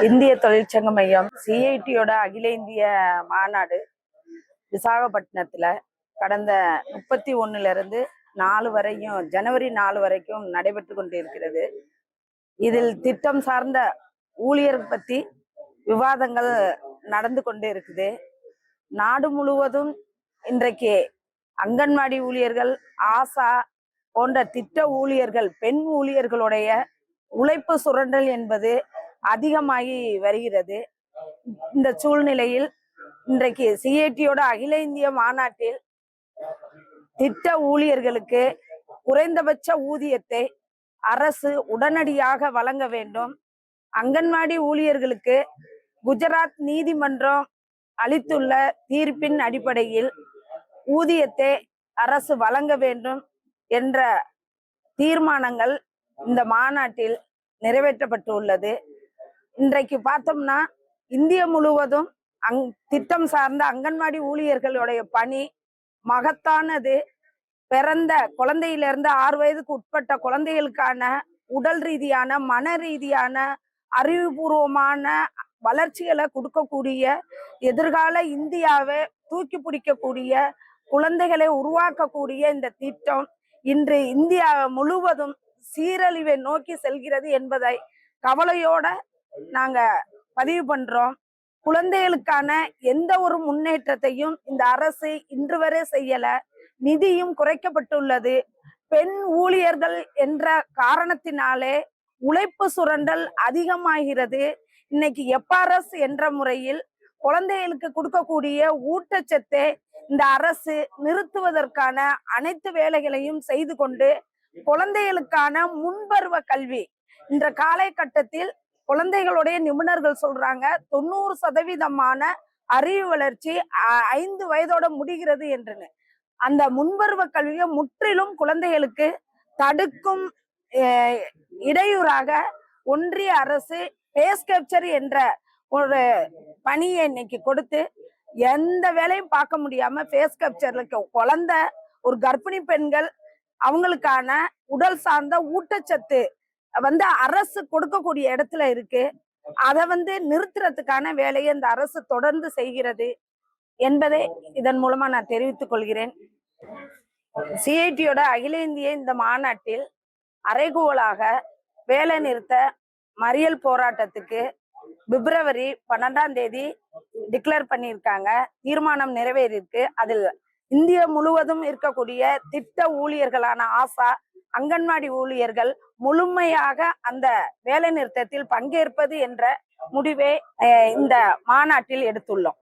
இந்திய தொழிற்சங்க மையம் சிஐடியோட அகில இந்திய மாநாடு விசாகப்பட்டினத்துல கடந்த முப்பத்தி ஒண்ணுல இருந்து நாலு வரையும் ஜனவரி நாலு வரைக்கும் நடைபெற்று கொண்டிருக்கிறது. இதில் திட்டம் சார்ந்த ஊழியர் பத்தி விவாதங்கள் நடந்து கொண்டு இருக்குது நாடு முழுவதும் இன்றைக்கு அங்கன்வாடி ஊழியர்கள் ஆசா போன்ற திட்ட ஊழியர்கள் பெண் ஊழியர்களுடைய உழைப்பு சுரண்டல் என்பது அதிகமாகி வருகிறது. இந்த சூழ்நிலையில் இன்றைக்கு சிஐடியோட அகில இந்திய மாநாட்டில் திட்ட ஊழியர்களுக்கு குறைந்தபட்ச ஊதியத்தை அரசு உடனடியாக வழங்க வேண்டும். அங்கன்வாடி ஊழியர்களுக்கு குஜராத் நீதிமன்றம் அளித்துள்ள தீர்ப்பின் அடிப்படையில் ஊதியத்தை அரசு வழங்க வேண்டும் என்ற தீர்மானங்கள் இந்த மாநாட்டில் நிறைவேற்றப்பட்டுள்ளது. இன்றைக்கு பார்த்தோம்னா இந்திய முழுவதும் அங் திட்டம் சார்ந்த அங்கன்வாடி ஊழியர்களுடைய பணி மகத்தானது. பிறந்த குழந்தையிலிருந்து ஆறு வயதுக்கு உட்பட்ட குழந்தைகளுக்கான உடல் ரீதியான மன ரீதியான அறிவுபூர்வமான வளர்ச்சிகளை கொடுக்கக்கூடிய எதிர்கால இந்தியாவை தூக்கி பிடிக்கக்கூடிய குழந்தைகளை உருவாக்கக்கூடிய இந்த திட்டம் இன்று இந்தியா முழுவதும் சீரழிவை நோக்கி செல்கிறது என்பதை கவலையோட நாங்க பதிவு பண்றோம். குழந்தைகளுக்கான எந்த ஒரு முன்னேற்றத்தையும் இந்த அரசு இன்று வரை செய்யல. நிதியும் குறைக்கப்பட்டுள்ளது. பெண் ஊழியர்கள் என்ற காரணத்தினாலே உழைப்பு சுரண்டல் அதிகமாகிறது. இன்னைக்கு எப்ஆர்எஸ் என்ற முறையில் குழந்தைகளுக்கு கொடுக்கக்கூடிய ஊட்டச்சத்தை இந்த அரசு நிறுத்துவதற்கான அனைத்து வேலைகளையும் செய்து கொண்டு குழந்தைகளுக்கான முன்பருவ கல்வி. இன்ற காலகட்டத்தில் குழந்தைகளுடைய நிபுணர்கள் சொல்றாங்க தொண்ணூறு சதவீதமான அறிவு வளர்ச்சி அ- ஐந்து வயதோட முடிகிறது என்றுன்னு. அந்த முன்பருவ கல்வியை முற்றிலும் குழந்தைகளுக்கு தடுக்கும் இடையூறாக ஒன்றிய அரசு பேஸ்கேப்சர் என்ற ஒரு பணியை இன்னைக்கு கொடுத்து எந்த வேலையும் பார்க்க முடியாம ஃபேஸ் கேப்சர்ல குழந்தை ஒரு கர்ப்பிணி பெண்கள் அவங்களுக்கான உடல் சார்ந்த ஊட்டச்சத்து வந்து அரசு கொடுக்கக்கூடிய இடத்துல இருக்கு. அதை வந்து நிறுத்துறதுக்கான வேலையை இந்த அரசு தொடர்ந்து செய்கிறது என்பதை இதன் மூலமா நான் தெரிவித்துக் கொள்கிறேன். சிஐடியோட அகில இந்திய இந்த மாநாட்டில் அறைகூவலாக வேலை நிறுத்த மறியல் போராட்டத்துக்கு பிப்ரவரி பன்னெண்டாம் தேதி டிக்ளேர் பண்ணியிருக்காங்க. தீர்மானம் நிறைவேறியிருக்கு. அதில் இந்தியா முழுவதும் இருக்கக்கூடிய திட்ட ஊழியர்களான ஆசா அங்கன்வாடி ஊழியர்கள் முழுமையாக அந்த வேலை நிறுத்தத்தில் பங்கேற்பது என்ற முடிவை இந்த மாநாட்டில் எடுத்துள்ளோம்.